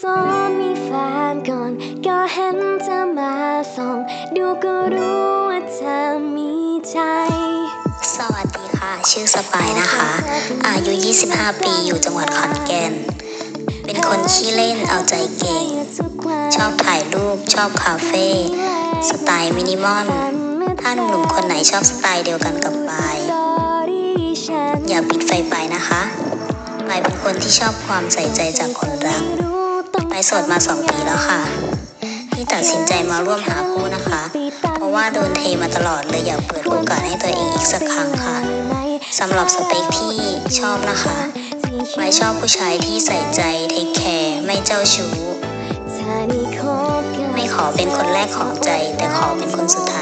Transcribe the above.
สอมีแฟนก่อน ก็เห็นเธอมาส่องดูก็รู้ว่าเธอมีใจ สวัสดีค่ะ ชื่อสปายนะคะ อายุ 25 ปีอยู่จังหวัดขอนแก่น เป็นคนขี้เล่นเอาใจเก่ง ชอบถ่ายรูป ชอบคาเฟ่ สไตล์มินิมอล ถ้าหนุ่มคนไหนชอบสไตล์เดียวกันกับปายอย่าปิดไฟไปนะคะปายเป็นคนที่ชอบความใส่ใจจากคนรัก ไปโสดมาสองปีแล้วค่ะ ที่ตัดสินใจมาร่วมหาคู่นะคะ เพราะว่าโดนเทมาตลอดเลยอยากเปิดโอกาสให้ตัวเองอีกสักครั้งค่ะสำหรับสเปคที่ชอบนะคะไม่ชอบผู้ชายที่ใส่ใจเทคแคร์ไม่เจ้าชู้ไม่ขอเป็นคนแรกของใจ แต่ขอเป็นคนสุดท้าย